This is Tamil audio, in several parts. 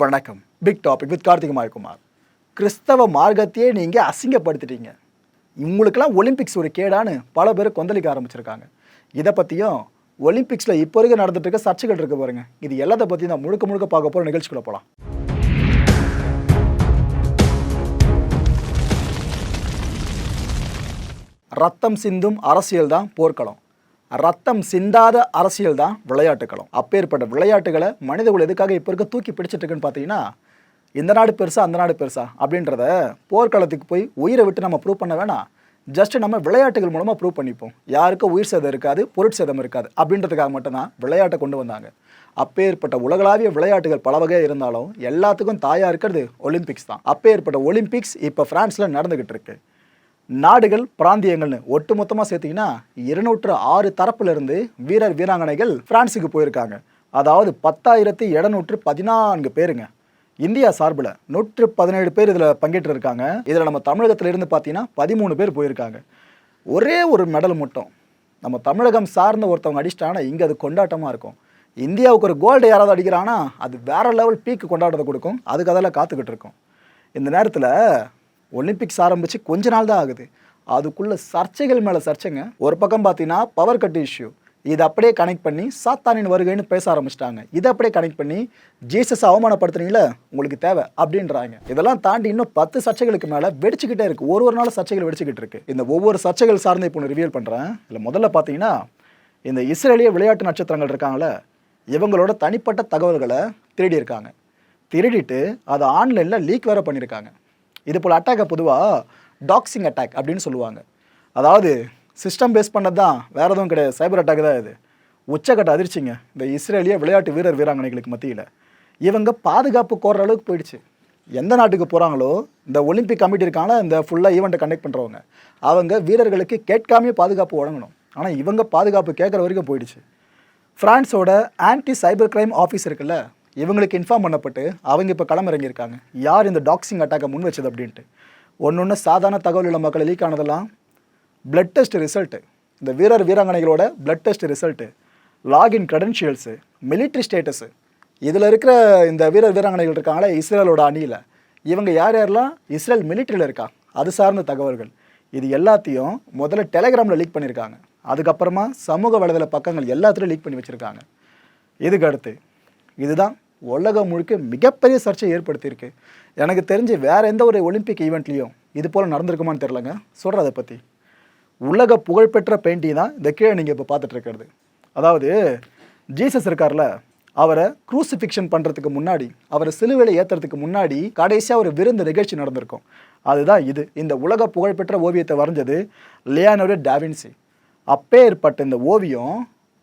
வணக்கம். Big topic with Karthik Mayakumar கிறிஸ்தவ மார்க்கத்தையே நீங்கள் அசிங்கப்படுத்திட்டீங்க. உங்களுக்கெல்லாம் ஒலிம்பிக்ஸ் ஒரு கேடான்னு பல பேர் கொந்தளிக்க ஆரம்பிச்சிருக்காங்க. இதை பற்றியும் ஒலிம்பிக்ஸில் இப்போ வரைக்கும் நடந்துட்டு இருக்க சர்ச்சைகள் இருக்குது பாருங்க. இது எல்லாத்த பற்றி நான் முழுக்க முழுக்க பார்க்க போகிற நிகழ்ச்சிக்குள்ள போகலாம் ரத்தம் சிந்தும் அரசியல் தான் போர்க்களம். ரத்தம் சிந்தாத அரசியல் தான் விளையாட்டுக்களும். அப்பேற்பட்ட விளையாட்டுகளை மனிதகுலம் எதுக்காக இப்போ இருக்க தூக்கி பிடிச்சிட்டு இருக்குன்னு பார்த்தீங்கன்னா இந்த நாடு பெருசா அந்த நாடு பெருசா அப்படின்றத போர்க்களத்துக்கு போய் உயிரை விட்டு நம்ம ப்ரூவ் பண்ண வேணாம். ஜஸ்ட் நம்ம விளையாட்டுகள் மூலமாக ப்ரூவ் பண்ணிப்போம். யாருக்கும் உயிர் சேதம் இருக்காது பொருட்சேதம் இருக்காது அப்படின்றதுக்காக மட்டும்தான் விளையாட்டை கொண்டு வந்தாங்க. அப்பேற்பட்ட உலகளாவிய விளையாட்டுகள் பல வகையாக இருந்தாலும் எல்லாத்துக்கும் தாயாக இருக்கிறது ஒலிம்பிக்ஸ் தான். அப்பேற்பட்ட ஒலிம்பிக்ஸ் இப்போ ஃப்ரான்ஸில் நடந்துக்கிட்டு இருக்குது நாடுகள் பிராந்தியங்கள்னு ஒட்டுமொத்தமாக சேர்த்தீங்கன்னா இருநூற்று ஆறு தரப்புலேருந்து வீரர் வீராங்கனைகள் பிரான்ஸுக்கு போயிருக்காங்க. அதாவது பத்தாயிரத்தி எழுநூற்று பதினான்கு பேருங்க. இந்தியா சார்பில் நூற்று பதினேழு பேர் இதில் பங்கேற்று இருக்காங்க இதில் நம்ம தமிழகத்திலிருந்து பார்த்தீங்கன்னா பதிமூணு பேர் போயிருக்காங்க. ஒரே ஒரு மெடல் மட்டும். நம்ம தமிழகம் சார்ந்த ஒருத்தவங்க அடிச்சிட்டாங்கன்னா இங்கே அது கொண்டாட்டமாக இருக்கும். இந்தியாவுக்கு ஒரு கோல்டு யாராவது அடிக்கிறான்னா அது வேறு லெவல் பீக்கு கொண்டாட்டத்தை கொடுக்கும். அதுக்கு அதெல்லாம் காத்துக்கிட்டு இருக்கும். இந்த நேரத்தில் ஒலிம்பிக்ஸ் ஆரம்பித்து கொஞ்ச நாள் தான் ஆகுது. அதுக்குள்ளே சர்ச்சைகள் மேலே சர்ச்சைங்க. ஒரு பக்கம் பார்த்தீங்கன்னா பவர் கட் இஷ்யூ இதை அப்படியே கனெக்ட் பண்ணி சாத்தானின் வருகைன்னு பேச ஆரம்பிச்சிட்டாங்க. இதை அப்படியே கனெக்ட் பண்ணி ஜீசஸ் அவமானப்படுத்துறீங்களே? உங்களுக்கு தேவை அப்படின்றாங்க. இதெல்லாம் தாண்டி இன்னும் பத்து சர்ச்சைகளுக்கு மேலே வெடிச்சுக்கிட்டே இருக்குது ஒரு ஒரு நாள் சர்ச்சைகள் வெடிச்சுக்கிட்டு இருக்கு. இந்த ஒவ்வொரு சர்ச்சைகள் சார்ந்து இப்போ ரிவியல் பண்ணுறேன் இல்லை முதல்ல பார்த்தீங்கன்னா இந்த இஸ்ரேலிய விளையாட்டு நட்சத்திரங்கள் இருக்காங்களே இவங்களோட தனிப்பட்ட தகவல்களை திருடி இருக்காங்க திருடிட்டு அதை ஆன்லைனில் லீக் வேற பண்ணியிருக்காங்க. இது போல் அட்டாக்கை பொதுவாக டாக்ஸிங் அட்டாக் அப்படின்னு சொல்லுவாங்க. அதாவது சிஸ்டம் பேஸ் பண்ணது தான் வேறு எதுவும் கிடையாது. சைபர் அட்டாக் தான் இது. உச்சக்கட்ட அதிர்ச்சிங்க. இந்த இஸ்ரேலிய விளையாட்டு வீரர் வீராங்கனைகளுக்கு மத்தியில். இவங்க பாதுகாப்பு கோர்ற அளவுக்கு போயிடுச்சு. எந்த நாட்டுக்கு போகிறாங்களோ இந்த ஒலிம்பிக் கமிட்டி இருக்காங்களா இந்த ஃபுல்லாக ஈவெண்ட்டை கண்டக்ட் பண்ணுறவங்க அவங்க வீரர்களுக்கு கேட்காமே பாதுகாப்பு வழங்கணும். ஆனால் இவங்க பாதுகாப்பு கேட்குற வரைக்கும் போயிடுச்சு. ஃப்ரான்ஸோட ஆன்டி சைபர் கிரைம் ஆஃபீஸ் இருக்குல்ல இவங்களுக்கு இன்ஃபார்ம் பண்ணப்பட்டு அவங்க இப்போ களமிறங்கியிருக்காங்க. யார் இந்த டாக்ஸிங் அட்டாக்கை முன் வச்சது அப்படின்ட்டு? ஒன்று ஒன்று சாதாரண தகவல் உள்ள மக்கள் லீக் ஆனதெல்லாம் பிளட் டெஸ்ட் ரிசல்ட்டு இந்த வீரர் வீராங்கனைகளோட blood test result login credentials military status இதில் இருக்கிற இந்த வீரர் வீராங்கனைகள் இருக்காங்களே இஸ்ரேலோட அணியில். இவங்க யார் யாரெல்லாம்? இஸ்ரேல் மிலிட்ரியில் இருக்கா? அது சார்ந்த தகவல்கள். இது எல்லாத்தையும் முதல்ல டெலகிராமில் லீக் பண்ணியிருக்காங்க. அதுக்கப்புறமா சமூக வலைதள பக்கங்கள் எல்லாத்துலேயும் லீக் பண்ணி வச்சுருக்காங்க. இதுக்கு அடுத்து இதுதான் உலகம் முழுக்க மிகப்பெரிய சர்ச்சை ஏற்படுத்தியிருக்கு. எனக்கு தெரிஞ்சு வேறு எந்த ஒரு ஒலிம்பிக் ஈவெண்ட்லேயும் இது போல் நடந்திருக்குமான்னு தெரிலங்க சொல்கிற அதை பற்றி உலக புகழ்பெற்ற பெயிண்டிங் தான் இந்த கீழே நீங்கள் இப்போ பார்த்துட்ருக்கிறது அதாவது ஜீசஸ் இருக்கார்ல அவரை க்ரூசிஃபிக்ஷன் பண்ணுறதுக்கு முன்னாடி அவரை சிலுவையில் ஏற்றுறதுக்கு முன்னாடி கடைசியாக ஒரு விருந்து நிகழ்ச்சி நடந்திருக்கும். அதுதான் இது. இந்த உலக புகழ்பெற்ற ஓவியத்தை வரைஞ்சது லியானோட டாவின்சி அப்பேற்பட்ட இந்த ஓவியம்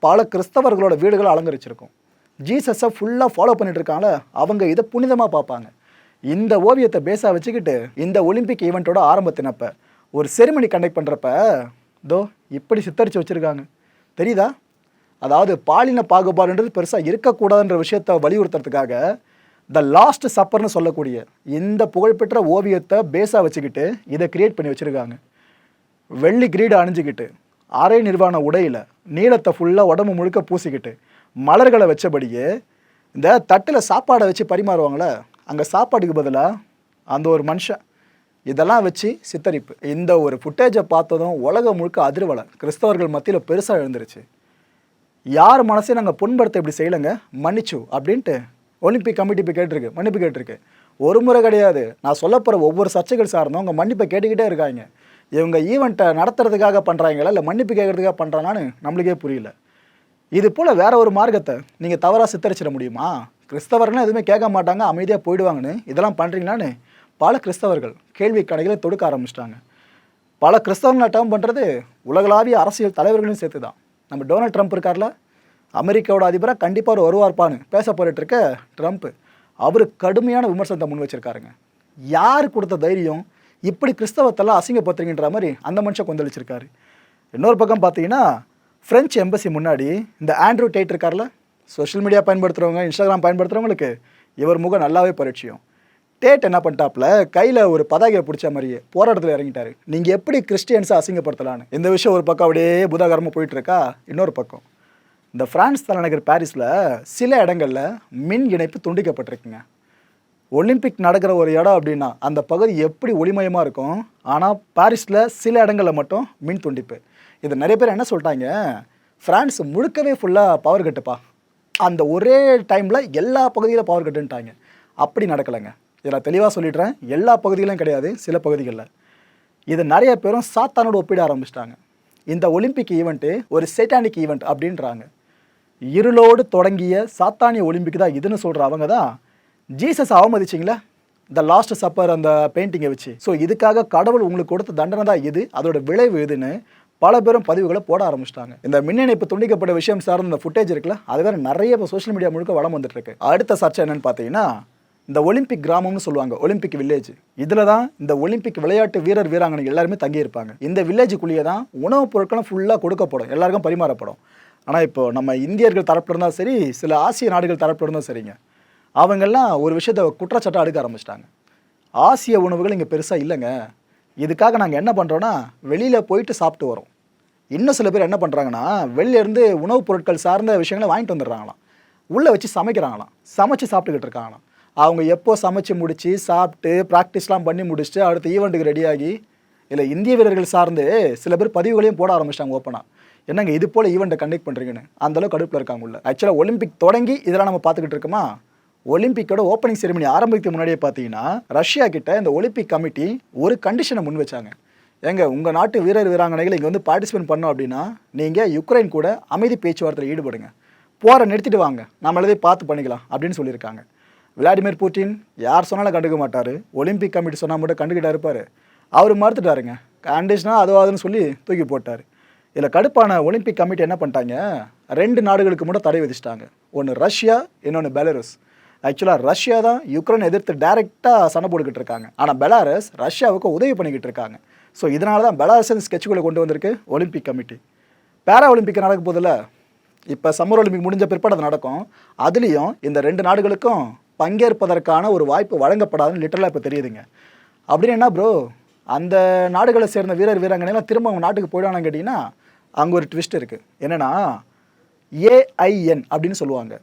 பல கிறிஸ்தவர்களோட வீடுகளை அலங்கரிச்சிருக்கும். ஜீசஸை ஃபுல்லாக ஃபாலோ பண்ணிட்டு இருக்காங்கள அவங்க இதை புனிதமாக பார்ப்பாங்க. இந்த ஓவியத்தை பேஸாக வச்சுக்கிட்டு இந்த ஒலிம்பிக் ஈவெண்ட்டோட ஆரம்பத்தினப்ப ஒரு செரிமனி கண்டக்ட் பண்ணுறப்ப தோ இப்படி சித்தரித்து வச்சுருக்காங்க. தெரியுதா? அதாவது பாலின பாகுபாடுன்றது பெருசாக இருக்கக்கூடாதுன்ற விஷயத்தை வலியுறுத்துறதுக்காக த லாஸ்ட் சப்பர்னு சொல்லக்கூடிய இந்த புகழ்பெற்ற ஓவியத்தை பேஸாக வச்சுக்கிட்டு இதை கிரியேட் பண்ணி வச்சுருக்காங்க. வெள்ளி கிரீடு அணிஞ்சுக்கிட்டு அரை நிர்வாண உடையில் நீளத்தை ஃபுல்லாக உடம்பு முழுக்க பூசிக்கிட்டு மலர்களை வச்சபடியே இந்த தட்டில் சாப்பாடை வச்சு பரிமாறுவாங்களே அங்கே சாப்பாடுக்கு பதிலாக அந்த ஒரு மனுஷன். இதெல்லாம் வச்சு சித்தரிப்பு. இந்த ஒரு ஃபுட்டேஜை பார்த்ததும் உலகம் முழுக்க அதிர்வலை. கிறிஸ்தவர்கள் மத்தியில் பெருசாக எழுந்துருச்சு. யார் மனசையும் நாங்கள் புண்படுத்த இப்படி செய்யலைங்க? மன்னிச்சு அப்படின்ட்டு ஒலிம்பிக் கமிட்டி இப்போ கேட்டிருக்கு மன்னிப்பு கேட்டிருக்கு. ஒரு முறை கிடையாது. நான் சொல்ல போகிற ஒவ்வொரு சர்ச்சைகள் சார்ந்தும் அவங்க மன்னிப்பை கேட்டுக்கிட்டே இருக்காங்க. இவங்க ஈவெண்ட்டை நடத்துறதுக்காக பண்ணுறாங்களா இல்லை மன்னிப்பு கேட்கறதுக்காக பண்ணுறாங்கன்னு நம்மளுக்கே புரியல. இது போல் வேற ஒரு மார்க்கத்தை நீங்கள் தவறாக சித்தரிச்சிட முடியுமா? கிறிஸ்தவர்கள்லாம் எதுவுமே கேட்க மாட்டாங்க அமைதியாக போயிடுவாங்கன்னு. இதெல்லாம் பண்ணுறீங்களான்னு பல கிறிஸ்தவர்கள் கேள்வி கடைகளை தொடுக்க ஆரம்பிச்சிட்டாங்க. பல கிறிஸ்தவங்களை டேர்ம் பண்ணுறது உலகளாவிய அரசியல் தலைவர்களையும் சேர்த்து தான் நம்ம டொனால்ட் ட்ரம்ப் இருக்கார்ல அமெரிக்காவோட அதிபராக கண்டிப்பாக அவர் வருவார்ப்பான்னு பேச போயிட்டு இருக்க ட்ரம்ப் அவர் கடுமையான விமர்சனத்தை முன் வச்சிருக்காருங்க. யார் கொடுத்த தைரியம் இப்படி கிறிஸ்தவத்தெல்லாம் அசிங்கப்படுத்துறீங்கன்ற மாதிரி அந்த மனுஷன் கொந்தளிச்சிருக்காரு. இன்னொரு பக்கம் பார்த்தீங்கன்னா ஃப்ரெஞ்ச் எம்பசி முன்னாடி இந்த ஆண்ட்ரூ டேட் இருக்கார்ல? சோஷியல் மீடியா பயன்படுத்துகிறவங்க இன்ஸ்டாகிராம் பயன்படுத்துகிறவங்களுக்கு இவர் முகம் நல்லாவே பரிச்சயம் டேட் என்ன பண்ணிட்டாப்ல கையில் ஒரு பதாகையை பிடிச்ச மாதிரியே போராட்டத்தில் இறங்கிட்டார். நீங்கள் எப்படி கிறிஸ்டியன்ஸை அசிங்கப்படுத்தலான்னு இந்த விஷயம் ஒரு பக்கம் அப்படியே புதாகரமாக போயிட்டுருக்கா? இன்னொரு பக்கம். இந்த பிரான்ஸ் தலைநகர் பாரிஸில் சில இடங்களில் மின் இணைப்பு துண்டிக்கப்பட்டிருக்குங்க. ஒலிம்பிக் நடக்கிற ஒரு இடம் அப்படின்னா அந்த பகுதி எப்படி ஒளிமயமாக இருக்கும்? ஆனால் பாரிஸில் சில இடங்களில் மட்டும் மின் துண்டிப்பு. இது நிறைய பேர் என்ன சொல்லிட்டாங்க? ஃப்ரான்ஸ் முழுக்கவே ஃபுல்லாக பவர் கட்டுப்பா அந்த ஒரே டைமில் எல்லா பகுதியிலும் பவர் கட்டுன்ட்டாங்க அப்படி நடக்கலைங்க. இதில் தெளிவாக சொல்லிடுறேன். எல்லா பகுதிகளும் கிடையாது சில பகுதிகளில். இது நிறைய பேரும் சாத்தானோட ஒப்பிட ஆரம்பிச்சிட்டாங்க. இந்த ஒலிம்பிக் ஈவெண்ட்டு ஒரு சேட்டானிக் ஈவெண்ட் அப்படின்றாங்க. இருளோடு தொடங்கிய சாத்தானிய ஒலிம்பிக் தான் இதுன்னு சொல்கிற அவங்க தான். ஜீசஸ் அவமதிச்சிங்களே? த லாஸ்ட் சப்பர் அந்த பெயிண்டிங்கை வச்சு. ஸோ இதுக்காக கடவுள் உங்களுக்கு கொடுத்த தண்டனை தான் இது. அதோட விளைவு எதுன்னு பல பேரும் பதிவுகளை போட ஆரம்பிச்சிட்டாங்க. இந்த மின் இணைப்பு துண்டிக்கப்பட்ட விஷயம் சார்ந்த இந்த ஃபுட்டேஜ் இருக்குல்ல அது வேற நிறைய இப்போ சோஷியல் மீடியா முழுக்க வளம் வந்துட்டு இருக்கு அடுத்த சர்ச்சை என்னன்னு பார்த்தீங்கன்னா இந்த ஒலிம்பிக் கிராமம்னு சொல்லுவாங்க ஒலிம்பிக் வில்லேஜ் இதில் தான் இந்த ஒலிம்பிக் விளையாட்டு வீரர் வீராங்கனை எல்லாருமே தங்கியிருப்பாங்க. இந்த வில்லேஜுக்குள்ளேயே தான் உணவுப் பொருட்களும் ஃபுல்லாக கொடுக்கப்படும் எல்லாருக்கும் பரிமாறப்படும். ஆனால் இப்போ நம்ம இந்தியர்கள் தரப்புல இருந்தால் சரி சில ஆசிய நாடுகள் தரப்புல இருந்தால் சரிங்க. அவங்கெல்லாம் ஒரு விஷயத்தை குற்றச்சாட்டாக அடுக்க ஆரம்பிச்சிட்டாங்க. ஆசிய உணவுகள் இங்கே பெருசாக இல்லைங்க. இதுக்காக நாங்கள் என்ன பண்ணுறோன்னா வெளியில் போயிட்டு சாப்பிட்டு வரோம். இன்னும் சில பேர் என்ன பண்ணுறாங்கன்னா வெளிலேருந்து உணவுப் பொருட்கள் சார்ந்த விஷயங்களை வாங்கிட்டு வந்துடுறாங்களாம். உள்ளே வச்சு சமைக்கிறாங்களாம். சமைச்சு சாப்பிட்டுக்கிட்டு இருக்காங்களாம். அவங்க எப்போ சமைச்சு முடித்து சாப்பிட்டு ப்ராக்டிஸ்லாம் பண்ணி முடிச்சுட்டு அடுத்த ஈவெண்ட்டுக்கு ரெடியாகி இல்லை இந்திய வீரர்கள் சார்ந்து சில பேர் பதிவுகளையும் போட ஆரம்பிச்சிட்டாங்க ஓப்பனாக என்னங்க இது போல் ஈவெண்ட்டை கண்டக்ட் பண்ணுறீங்கன்னு அந்தளவுக்கு கடுப்பில் இருக்காங்க உள்ள. ஆக்சுவலாக ஒலிம்பிக் தொடங்கி இதெல்லாம் நம்ம பார்த்துக்கிட்டு இருக்கோமா? ஒலிம்பிக்கோட ஓப்பனிங் செரிமனி ஆரம்பிக்கிறதுக்கு முன்னாடியே பார்த்தீங்கன்னா ரஷ்யா கிட்ட இந்த ஒலிம்பிக் கமிட்டி ஒரு கண்டிஷனை முன் வச்சாங்க ஏங்க உங்கள் நாட்டு வீரர் வீராங்கனைகள் இங்கே வந்து பார்ட்டிசிபேட் பண்ணோம் அப்படின்னா நீங்கள் யுக்ரைன் கூட அமைதி பேச்சுவார்த்தையில் ஈடுபடுங்க. போரை நிறுத்திட்டு வாங்க. நம்ம எல்லாத்தையும் பார்த்து பண்ணிக்கலாம் அப்படின்னு சொல்லியிருக்காங்க. விளாடிமிர் புட்டின் யார் சொன்னாலும் கண்டுக்க மாட்டார். ஒலிம்பிக் கமிட்டி சொன்னால் மட்டும் கண்டுக்கிட்டா இருப்பார். அவர் மறுத்துட்டாருங்க. கண்டிஷனாக அதுவாதுன்னு சொல்லி தூக்கி போட்டார். இதில் கடுப்பான ஒலிம்பிக் கமிட்டி என்ன பண்ணிட்டாங்க? ரெண்டு நாடுகளுக்கு மட்டும் தடை விதிச்சிட்டாங்க. ஒன்று ரஷ்யா இன்னொன்று பெலரஸ். ஆக்சுவலாக ரஷ்யா தான் யுக்ரைன் எதிர்த்து டைரெக்டாக சண்டை போட்டுக்கிட்டு இருக்காங்க. ஆனால் பெலாரஸ் ரஷ்யாவுக்கு உதவி பண்ணிக்கிட்டு இருக்காங்க. ஸோ இதனால தான் பெலாரஸ் ஸ்கெட்சுக்குள்ளே கொண்டு வந்திருக்கு ஒலிம்பிக் கமிட்டி பேரா ஒலிம்பிக் நடக்க போதில் இப்போ சம்மர் ஒலிம்பிக் முடிஞ்ச பிற்பாடு அது நடக்கும். அதுலேயும் இந்த ரெண்டு நாடுகளுக்கும் பங்கேற்பதற்கான ஒரு வாய்ப்பு வழங்கப்படாதுன்னு லிட்டரலாக இப்போ தெரியுதுங்க. அப்படின்னு என்ன ப்ரோ அந்த நாடுகளை சேர்ந்த வீரர் வீராங்கனைலாம் திரும்ப அவங்க நாட்டுக்கு போயிடானு கேட்டிங்கன்னா அங்கே ஒரு ட்விஸ்ட் இருக்குது என்னென்னா ஏஐஎன் அப்படின்னு சொல்லுவாங்க.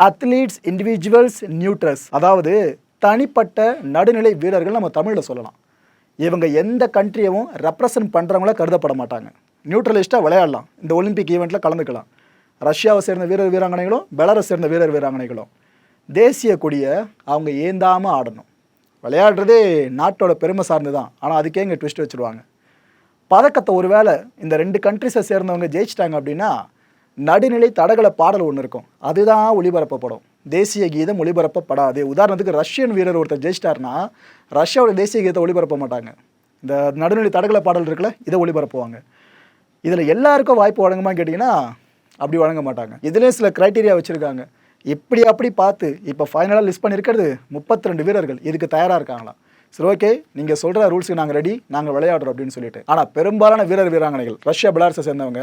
அத்லீட்ஸ் இண்டிவிஜுவல்ஸ் நியூட்ரஸ் அதாவது தனிப்பட்ட நடுநிலை வீரர்கள் நம்ம தமிழில் சொல்லலாம். இவங்க எந்த கண்ட்ரியவும் ரெப்ரசன்ட் பண்ணுறவங்களா கருதப்பட மாட்டாங்க. நியூட்ரலிஸ்ட்டாக விளையாடலாம். இந்த ஒலிம்பிக் ஈவெண்ட்டில் கலந்துக்கலாம். ரஷ்யாவை சேர்ந்த வீரர் வீராங்கனைகளும் பெலரை சேர்ந்த வீரர் வீராங்கனைகளும் தேசிய கொடியை அவங்க ஏந்தாமல் ஆடணும். விளையாடுறதே நாட்டோட பெருமை சார்ந்து தான் ஆனால் அதுக்கே இங்கே ட்விஸ்ட் வச்சுருவாங்க. பதக்கத்தை ஒருவேளை இந்த ரெண்டு கண்ட்ரிஸை சேர்ந்தவங்க ஜெயிச்சிட்டாங்க அப்படின்னா நடுநிலை தடகள பாடல் ஒன்று இருக்கும். அதுதான் ஒளிபரப்பப்படும். தேசிய கீதம் ஒளிபரப்பப்படாது. உதாரணத்துக்கு ரஷ்யன் வீரர் ஒருத்தர் ஜெயிச்சிட்டார்னா ரஷ்யாவோட தேசிய கீதத்தை ஒளிபரப்ப மாட்டாங்க இந்த நடுநிலை தடகள பாடல் இருக்குல்ல இதை ஒளிபரப்புவாங்க. இதில் எல்லாருக்கும் வாய்ப்பு வழங்குமான்னு கேட்டிங்கன்னா அப்படி வழங்க மாட்டாங்க. இதிலே சில க்ரைட்டீரியா வச்சுருக்காங்க. இப்படி அப்படி பார்த்து இப்போ ஃபைனலாக லிஸ்ட் பண்ணியிருக்கிறது முப்பத்தி ரெண்டு வீரர்கள். இதுக்கு தயாராக இருக்காங்களாம் சரி ஓகே நீங்கள் சொல்கிற ரூல்ஸுக்கு நாங்கள் ரெடி நாங்கள் விளையாடுறோம் அப்படின்னு சொல்லிட்டு. ஆனால் பெரும்பாலான வீரர் வீராங்கனைகள் ரஷ்யா பிளார்ஸை சேர்ந்தவங்க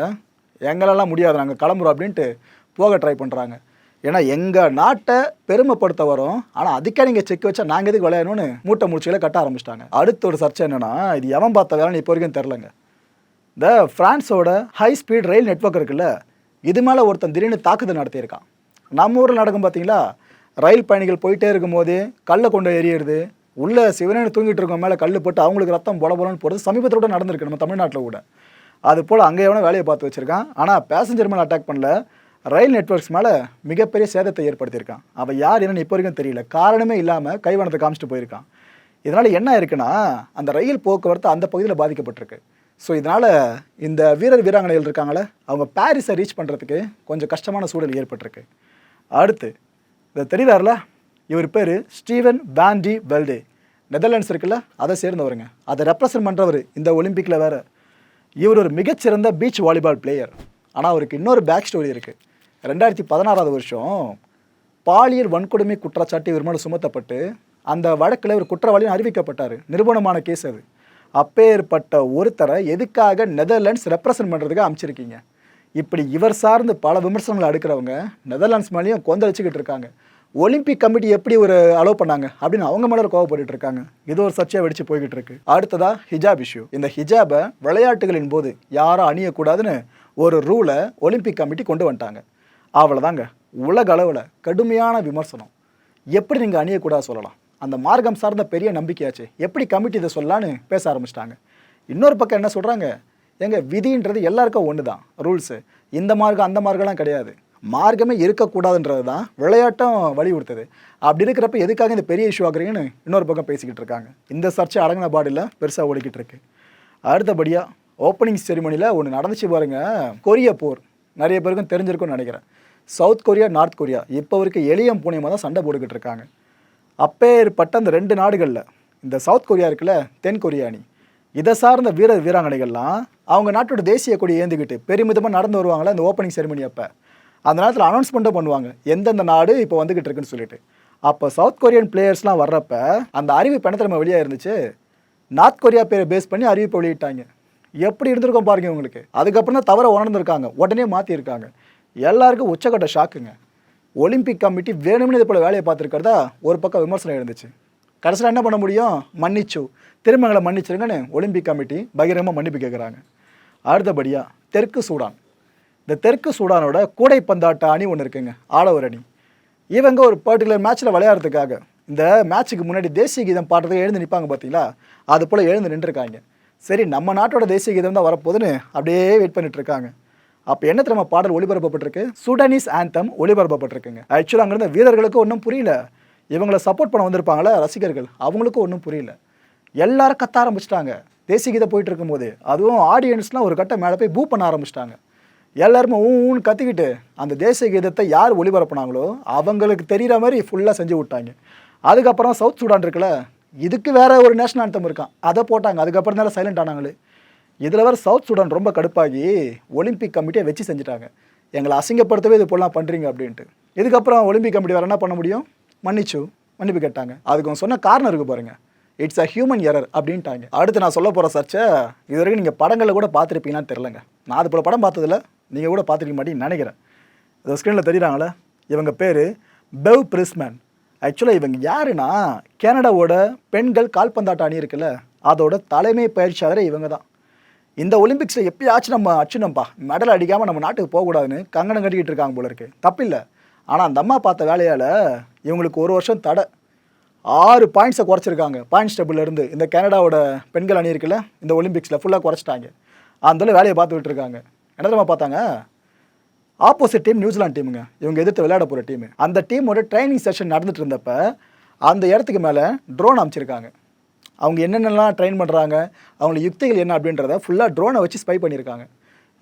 எங்களெல்லாம் முடியாது. நாங்கள் கிளம்புறோம் அப்படின்ட்டு போக ட்ரை பண்ணுறாங்க ஏன்னா எங்கள் நாட்டை பெருமைப்படுத்த வரும் ஆனால் அதுக்கே நீங்கள் செக் வச்சா நாங்கள் எதுக்கு விளையாடணும்னு மூட்டை முடிச்சுகளை கட்ட ஆரம்பிச்சிட்டாங்க. அடுத்த ஒரு சர்ச்சை என்னென்னா இது எவன் பார்த்த வேலைன்னு இப்போ வரைக்கும் தெரிலங்க இந்த ஃப்ரான்ஸோட ஹை ஸ்பீட் ரயில் நெட்வொர்க் இருக்குல்ல இது மேலே ஒருத்தன் திடீர்னு தாக்குதல் நடத்தியிருக்கான். நம்ம ஊரில் நடக்கும் பார்த்தீங்களா ரயில் பயணிகள் போயிட்டே இருக்கும்போது கல்லை கொண்டு எறியிறது உள்ள சிவனேன்னு தூங்கிட்டு இருக்கவங்க மேலே கல் போட்டு அவங்களுக்கு ரத்தம் பொல பொலன்னு போகிறது சமீபத்தில் கூட நடந்திருக்கு நம்ம தமிழ்நாட்டில் கூட. அது போல் அங்கே எவனோ வேலையை பார்த்து வச்சுருக்கான். ஆனால் பேசஞ்சர் மேலே அட்டாக் பண்ணல. ரயில் நெட்வொர்க்ஸ் மேலே மிகப்பெரிய சேதத்தை ஏற்படுத்தியிருக்கான். அவன் யார் என்னன்னு இப்போ வரைக்கும் தெரியல. காரணமே இல்லாமல் கைவனத்தை காமிச்சிட்டு போயிருக்கான். இதனால் என்ன இருக்குன்னா அந்த ரயில் போக்குவரத்து அந்த பகுதியில் பாதிக்கப்பட்டிருக்கு. ஸோ இதனால் இந்த வீரர் வீராங்கனைகள் இருக்காங்களே அவங்க பாரிஸை ரீச் பண்ணுறதுக்கு கொஞ்சம் கஷ்டமான சூழல் ஏற்பட்டிருக்கு. அடுத்து இதை தெரியுறாருல? இவர் பேர் ஸ்டீவன் பேண்டி வெல்டே நெதர்லாண்ட்ஸ் இருக்குல்ல அதை சேர்ந்தவருங்க. அதை ரெப்ரசன்ட் பண்ணுறவர் இந்த ஒலிம்பிக்கில் வேறு. இவர் ஒரு மிகச்சிறந்த பீச் வாலிபால் பிளேயர் ஆனால் அவருக்கு இன்னொரு பேக் ஸ்டோரி இருக்குது ரெண்டாயிரத்தி பதினாறாவது வருஷம் பாலியல் வன்கொடுமை குற்றச்சாட்டு இவர் மேலே சுமத்தப்பட்டு அந்த வழக்கில் ஒரு குற்றவாளின்னு அறிவிக்கப்பட்டார். நிரூபணமான கேஸ் அது. அப்பேற்பட்ட ஒருத்தரை எதுக்காக நெதர்லாண்ட்ஸ் ரெப்ரசன்ட் பண்ணுறதுக்கு அமைச்சிருக்கீங்க? இப்படி இவர் சார்ந்து பல விமர்சனங்களை அடுக்கிறவங்க நெதர்லாண்ட்ஸ் மேலேயும் கொந்தளிச்சுக்கிட்டு இருக்காங்க. ஒலிம்பிக் கமிட்டி எப்படி ஒரு அலோவ் பண்ணாங்க அப்படின்னு அவங்க மேலே கோவப்பட்டு இருக்காங்க. இது ஒரு சர்ச்சையாக வெடிச்சு போய்கிட்டு இருக்கு. அடுத்ததா ஹிஜாப் இஷ்யூ இந்த ஹிஜாபை விளையாட்டுகளின் போது யாரும் அணியக்கூடாதுன்னு ஒரு ரூலை ஒலிம்பிக் கமிட்டி கொண்டு வந்துட்டாங்க. அவ்வளோதாங்க உலக அளவில் கடுமையான விமர்சனம். எப்படி நீங்கள் அணியக்கூடாது சொல்லலாம். அந்த மார்க்கம் சார்ந்த பெரிய நம்பிக்கையாச்சு. எப்படி கமிட்டி இதை சொல்லலான்னு பேச ஆரம்பிச்சிட்டாங்க. இன்னொரு பக்கம் என்ன சொல்கிறாங்க எங்க விதின்றது எல்லாருக்கும் ஒன்று தான் ரூல்ஸு இந்த மார்க்கம் அந்த மார்க்கெல்லாம் கிடையாது. மார்க்கமே இருக்கக்கூடாதுன்றது தான் விளையாட்டம் வலியுறுத்துது. அப்படி இருக்கிறப்ப எதுக்காக இந்த பெரிய இஷ்யூ ஆகுறீங்கன்னு இன்னொரு பக்கம் பேசிக்கிட்டு இருக்காங்க. இந்த சர்ச்சை அடங்கின பாடியில் பெருசாக ஓடிக்கிட்டு இருக்கு. அடுத்தபடியாக ஓப்பனிங் செரிமனியில் ஒன்று நடந்துச்சு பாருங்க. கொரிய போர். நிறைய பேருக்கும் தெரிஞ்சிருக்கும்னு நினைக்கிறேன். South Korea North Korea. இப்போ வரைக்கும் எளியம் பூனியமாக தான் சண்டை போட்டுக்கிட்டு இருக்காங்க. அப்பேற்பட்ட அந்த ரெண்டு நாடுகளில் இந்த சவுத் கொரியா இருக்குல்ல தென் கொரியா அணி இதை சார்ந்த வீரர் வீராங்கனைகள்லாம் அவங்க நாட்டோட தேசிய கொடி ஏந்திக்கிட்டு பெருமிதமாக நடந்து வருவாங்களே அந்த ஓப்பனிங் செரிமனி அப்போ. அந்த நேரத்தில் அனௌன்ஸ்மெண்ட்டும் பண்ணுவாங்க எந்தெந்த நாடு இப்போ வந்துக்கிட்டு இருக்குன்னு சொல்லிட்டு. அப்போ சவுத் கொரியன் பிளேயர்ஸ்லாம் வர்றப்ப அந்த அறிவிப்பு என்ன தெரியுமா வெளியாக இருந்துச்சு. நார்த் கொரியா பேரை பேஸ் பண்ணி அறிவிப்பு வெளியிட்டாங்க. எப்படி இருந்திருக்கும் பாருங்க உங்களுக்கு அதுக்கப்புறம் தான் தவற உணர்ந்திருக்காங்க. உடனே மாற்றிருக்காங்க எல்லாருக்கும் உச்சக்கட்ட ஷாக்குங்க. ஒலிம்பிக் கமிட்டி வேணும்னு இது போல் வேலையை பார்த்துருக்கிறதா ஒரு பக்கம் விமர்சனம் இருந்துச்சு கடைசியில் என்ன பண்ண முடியும்? மன்னிச்சு. திருமங்களை மன்னிச்சிருங்கன்னு ஒலிம்பிக் கமிட்டி பகிரங்கமாக மன்னிப்பு கேட்குறாங்க அடுத்தபடியாக தெற்கு சூடான். இந்த தெற்கு சூடானோட கூடைப்பந்தாட்ட அணி ஒன்று இருக்குங்க ஆடவர் அணி. இவங்க ஒரு பர்டிகுலர் மேட்ச்சில் விளையாடுறதுக்காக இந்த மேட்ச்சுக்கு முன்னாடி தேசிய கீதம் பாடுறதுக்கு எழுந்து நிற்பாங்க பார்த்தீங்களா அது போல் எழுந்து நின்றுருக்காங்க. சரி நம்ம நாட்டோட தேசிய கீதம் தான் வரப்போகுதுன்னு அப்படியே வெயிட் பண்ணிட்டு இருக்காங்க. அப்போ என்ன திரும்ப பாடல் ஒளிபரப்பப்பட்டிருக்கு? சுடானிஸ் ஆந்தம் ஒளிபரப்பப்பட்டிருக்குங்க. ஆக்சுவலாக அங்கே இருந்த வீரர்களுக்கு ஒன்றும் புரியல. இவங்களை சப்போர்ட் பண்ண வந்திருப்பாங்களே? ரசிகர்கள். அவங்களுக்கும் ஒன்றும் புரியல. எல்லாரும் கத்த ஆரம்பிச்சிட்டாங்க. தேசிய கீதை போயிட்டு இருக்கும்போது அதுவும் ஆடியன்ஸ்லாம் ஒரு கட்ட மேலே போய் பூ பண்ண ஆரம்பிச்சிட்டாங்க. எல்லாருமே ஊன்னு கத்திக்கிட்டு அந்த தேசிய கீதத்தை யார் ஒளிபரப்புனாங்களோ அவங்களுக்கு தெரிகிற மாதிரி ஃபுல்லாக செஞ்சு விட்டாங்க. அதுக்கப்புறம் சவுத் சூடான் இருக்குல்ல இதுக்கு வேற ஒரு நேஷனல் anthem இருக்கான். அதை போட்டாங்க. அதுக்கப்புறம் தான் சைலண்ட் ஆனாங்களே. இதில் வர சவுத் சூடான் ரொம்ப கடுப்பாகி ஒலிம்பிக் கமிட்டியை வச்சு செஞ்சுட்டாங்க. எங்களை அசிங்கப்படுத்தவே இது போலாம் பண்ணுறீங்க அப்படின்ட்டு. இதுக்கப்புறம் ஒலிம்பிக் கமிட்டி வேறு என்ன பண்ண முடியும்? மன்னிச்சு மன்னிப்பு கேட்டாங்க. அதுக்கு அவங்க சொன்ன காரணம் இருக்குது பாருங்கள் இட்ஸ் அ ஹியூமன் எரர் அப்படின்ட்டாங்க. அடுத்து நான் சொல்ல போகிற சர்ச்சை இது வரைக்கும் நீங்கள் படங்களில் கூட பார்த்துருப்பீங்களான்னு தெரிலங்க நான் அது போல் படம் பார்த்ததில்ல. நீங்கள் கூட பார்த்துருக்க மாட்டீங்கன்னு நினைக்கிறேன். இந்த ஸ்க்ரீனில் தெரியுறாங்களே இவங்க பேர் பெவ் பிரிஸ்மேன் ஆக்சுவலாக இவங்க யாருன்னா கனடாவோட பெண்கள் கால்பந்தாட்ட அணி இருக்குல்ல அதோட தலைமை பயிற்சியாளரே இவங்க தான். இந்த ஒலிம்பிக்ஸில் எப்பயாச்சும் நம்ம அச்சுனோம்ப்பா மெடல் அடிக்காமல் நம்ம நாட்டுக்கு போகக்கூடாதுன்னு கங்கணம் கட்டிக்கிட்டு இருக்காங்க போல இருக்கு. தப்பில்லை. ஆனால் அந்த அம்மா பார்த்த வேலையால் இவங்களுக்கு ஒரு வருஷம் தடை. ஆறு பாயிண்ட்ஸை குறைச்சிருக்காங்க. பாயிண்ட்ஸ் டேபிள்ல இந்த கனடாவோட பெண்கள் அணி இருக்குல்ல இந்த ஒலிம்பிக்ஸில் ஃபுல்லாக குறைச்சிட்டாங்க. அந்த வேலையை பார்த்துக்கிட்டு இருக்காங்க. என்ன தெரியுமா பார்த்தாங்க? ஆப்போசிட் டீம் நியூசிலாந்து டீமுங்க இவங்க எதிர்த்து விளையாட போகிற டீம் அந்த டீமோட ட்ரைனிங் செஷன் நடந்துட்டு இருந்தப்ப அந்த இடத்துக்கு மேலே ட்ரோன் அமைச்சிருக்காங்க. அவங்க என்னென்னலாம் ட்ரெயின் பண்ணுறாங்க அவங்களோட யுக்திகள் என்ன அப்படின்றத ஃபுல்லாக ட்ரோனை வச்சு ஸ்பை பண்ணியிருக்காங்க.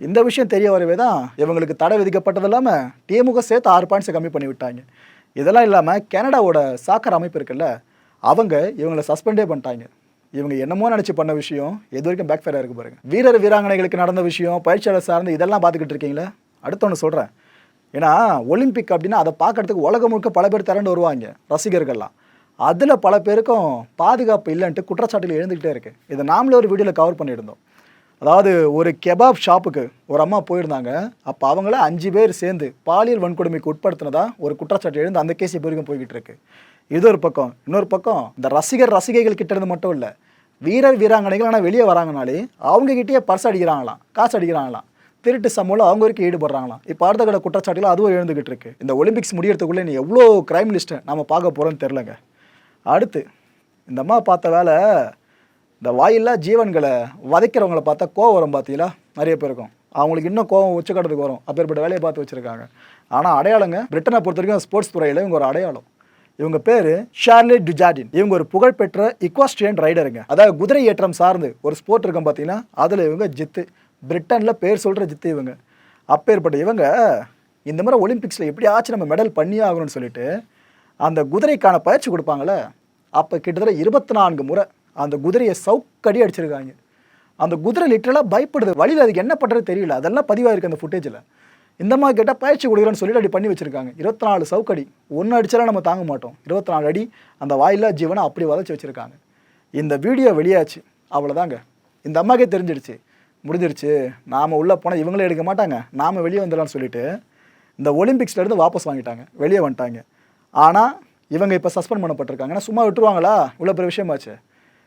இந்த விஷயம் தெரிய வரவே தான் இவங்களுக்கு தடை விதிக்கப்பட்டது இல்லாமல் டிஎமுக சேர்த்து ஆறு பாயிண்ட்ஸை கம்மி பண்ணி விட்டாங்க. இதெல்லாம் இல்லாமல் கனடாவோட சாக்கர் அமைப்பு இருக்குல்ல அவங்க இவங்களை சஸ்பெண்டே பண்ணிட்டாங்க. இவங்க என்னமோ நினச்சி பண்ண விஷயம் எது வரைக்கும் பேக் ஃபேராக இருக்கு பாருங்கள் வீரர் வீராங்கனைகளுக்கு நடந்த விஷயம் பயிற்சியாளர் சார்ந்து இதெல்லாம் பார்த்துக்கிட்டு இருக்கீங்களே? அடுத்த ஒன்று சொல்கிறேன் ஏன்னா ஒலிம்பிக் அப்படின்னா அதை பார்க்கறதுக்கு உலகம் முழுக்க பல பேர் திரண்டு வருவாங்க ரசிகர்கள்லாம். அதில் பல பேருக்கும் பாதுகாப்பு இல்லைன்ட்டு குற்றச்சாட்டுகள் எழுந்துக்கிட்டே இருக்குது இதை நாமளே ஒரு வீடியோவில் கவர் பண்ணியிருந்தோம். அதாவது ஒரு கெபாப் ஷாப்புக்கு ஒரு அம்மா போயிருந்தாங்க. அப்போ அவங்கள அஞ்சு பேர் சேர்ந்து பாலியல் வன்கொடுமைக்கு உட்படுத்தினதா ஒரு குற்றச்சாட்டு எழுந்து அந்த கேஸ் இப்போ வரைக்கும் போய்கிட்டு இருக்கு. இது ஒரு பக்கம். இன்னொரு பக்கம் இந்த ரசிகர் ரசிகைகள் கிட்ட இருந்து மட்டும் இல்லை வீரர் வீராங்கனைகள் ஆனால் வெளியே வராங்கனாலே அவங்ககிட்டயே பர்ஸ் அடிக்கிறாங்களாம் காசு அடிக்கிறாங்களாம் திருட்டு சம்பவம் அவங்க வரைக்கும் ஈடுபடுறாங்களாம். இப்போ அடுத்த கடை குற்றச்சாட்டுகள் அதுவும் எழுந்துகிட்டு இருக்கு. இந்த ஒலிம்பிக்ஸ் முடியறதுக்குள்ளே நீ எவ்வளோ கிரைம் லிஸ்ட்டை நம்ம பார்க்க போகிறோன்னு தெரிலங்க அடுத்து இந்த அம்மா பார்த்த வேலை இந்த வாயில்லா ஜீவன்களை வதைக்கிறவங்கள பார்த்தா கோவம் வரும் பார்த்தீங்களா நிறைய பேருக்கும் அவங்களுக்கு இன்னும் கோவம் உச்சக்கட்டத்துக்கு வரும். அப்பேற்பட்ட வேலையை பார்த்து வச்சுருக்காங்க. ஆனால் அடையாளங்க பிரிட்டனை பொறுத்த வரைக்கும் ஸ்போர்ட்ஸ் துறையில் இவங்க ஒரு அடையாளம். இவங்க பேர் ஷார்லி டுஜார்டின். இவங்க ஒரு புகழ்பெற்ற இக்வாஸ்ட்ரியன் ரைடருங்க அதாவது குதிரை ஏற்றம் சார்ந்து ஒரு ஸ்போர்ட் இருக்கும் பார்த்தீங்கன்னா அதில் இவங்க ஜித்து. பிரிட்டனில் பேர் சொல்கிற ஜித்து இவங்க. அப்பேற்பட்ட இவங்க இந்த மாதிரி ஒலிம்பிக்ஸில் எப்படியாச்சும் நம்ம மெடல் பண்ணியே ஆகணும்னு சொல்லிட்டு அந்த குதிரைக்கான பயிற்சி கொடுப்பாங்கள அப்போ கிட்டத்தட்ட இருபத்தி நான்கு முறை அந்த குதிரையை சவுக்கடி அடிச்சிருக்காங்க. அந்த குதிரை லிட்டரலாக பயப்படுது. வழியில் அதுக்கு என்ன பண்ணுறது தெரியல. அதெல்லாம் பதிவாகிருக்கு அந்த ஃபுட்டேஜில் இந்த மாதிரி கேட்டால் பயிற்சி கொடுக்குறேன்னு சொல்லிட்டு அப்படி பண்ணி வச்சுருக்காங்க. இருபத்தி நாலு சவுக்கடி. ஒன்று அடித்தாலும் நம்ம தாங்க மாட்டோம். இருபத்தி நாலு அடி அந்த வாயில்லா ஜீவனை அப்படி வதச்சி வச்சுருக்காங்க. இந்த வீடியோ வெளியாச்சு. அவ்வளோதாங்க இந்த அம்மாக்கே தெரிஞ்சிடுச்சு. முடிஞ்சிருச்சு. நாம் உள்ளே போனால் இவங்களே எடுக்க மாட்டாங்க. நாம் வெளியே வந்துடலாம்னு சொல்லிட்டு இந்த ஒலிம்பிக்ஸ்லேருந்து வாபஸ் வாங்கிட்டாங்க. வெளியே வந்துட்டாங்க. ஆனால் இவங்க இப்போ சஸ்பெண்ட் பண்ணப்பட்டிருக்காங்க. ஏன்னா சும்மா விட்டுருவாங்களா? இவ்வளோ பெரிய விஷயமாச்சு.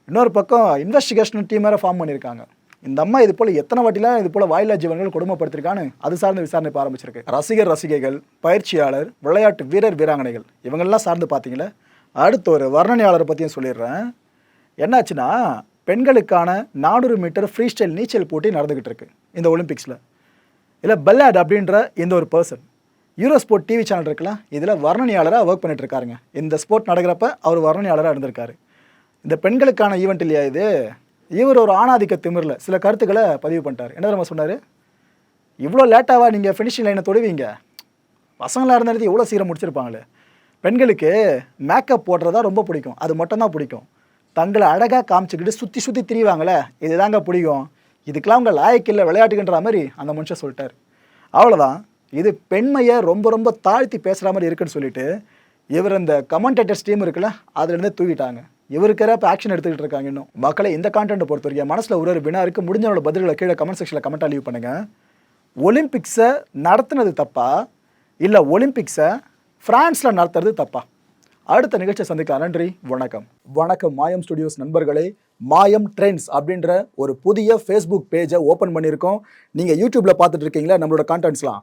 இன்னொரு பக்கம் இன்வெஸ்டிகேஷன் டீம் வேறு ஃபார்ம் பண்ணியிருக்காங்க. இந்த அம்மா இது போல் எத்தனை வாட்டிலாம் இது போல் வாயிலா ஜீவன்கள் கொடுமைப்படுத்திருக்கான்னு அது சார்ந்த விசாரணை இப்போ ஆரம்பிச்சிருக்கு. ரசிகர் ரசிகைகள் பயிற்சியாளர் விளையாட்டு வீரர் வீராங்கனைகள் இவங்கெல்லாம் சார்ந்து பார்த்தீங்களே? அடுத்து ஒரு வர்ணனையாளரை பற்றியும் சொல்லிடுறேன். என்னாச்சுன்னா பெண்களுக்கான நானூறு மீட்டர் ஃப்ரீ ஸ்டைல் நீச்சல் போட்டி நடந்துக்கிட்டு இருக்கு இந்த ஒலிம்பிக்ஸில் இல்லை பெல்லாட் அப்படின்ற இந்த ஒரு person Euro sport TV channel இருக்குல்ல இதில் வர்ணனையாளராக ஒர்க் பண்ணிட்டு இருக்காருங்க. இந்த ஸ்போர்ட் நடக்கிறப்ப அவர் வர்ணனையாளராக இருந்திருக்காரு. இந்த பெண்களுக்கான ஈவெண்ட் இல்லையா இது? இவர் ஒரு ஆணாதிக்க திமிரில் சில கருத்துக்களை பதிவு பண்ணிட்டார். என்ன தெரியுமா சொன்னார்? இவ்வளோ லேட்டாவா நீங்கள் ஃபினிஷிங் லைனை தொடுவீங்க? பசங்களாக இருந்தாலும் எவ்வளோ சீரம் முடிச்சிருப்பாங்களே. பெண்களுக்கு மேக்கப் போடுறதா ரொம்ப பிடிக்கும். அது மட்டும்தான் பிடிக்கும். தங்களை அழகாக காமிச்சிக்கிட்டு சுற்றி சுற்றி திரிவாங்களே இதுதாங்க பிடிக்கும். இதுக்கெலாம் அவங்க லாயக்கில்லை விளையாட்டுக்குன்ற மாதிரி அந்த மனுஷன் சொல்லிட்டார். அவ்வளோதான் இது பெண்மையை ரொம்ப ரொம்ப தாழ்த்தி பேசுகிற மாதிரி இருக்குன்னு சொல்லிட்டு இவர் இந்த கமெண்டேட்டர்ஸ் டீம் இருக்குல்ல அதுலேருந்து தூக்கிட்டாங்க. இவருக்கிற இப்போ ஆக்ஷன் எடுத்துக்கிட்டு இருக்காங்க இன்னும். மக்களை இந்த கான்டென்ட் பொறுத்த வரைக்கும் மனசில் ஒரு ஒரு வினா இருக்குது முடிஞ்சவனோட பதில்களை கீழே கமெண்ட் செக்ஷனில் கமெண்ட்டாக லீவ் பண்ணுங்கள் ஒலிம்பிக்ஸை நடத்துனது தப்பா? இல்லை ஒலிம்பிக்ஸை ஃப்ரான்ஸில் நடத்துறது தப்பா? அடுத்த நிகழ்ச்சியை சந்திக்கலாம். நன்றி வணக்கம். வணக்கம் மாயம் ஸ்டுடியோஸ் நண்பர்களே. மாயம் ட்ரெண்ட்ஸ் அப்படின்ற ஒரு புதிய ஃபேஸ்புக் பேஜை ஓப்பன் பண்ணியிருக்கோம். நீங்கள் யூடியூப்பில் பார்த்துட்டு இருக்கீங்களா? நம்மளோட கான்டென்ட்ஸ்லாம்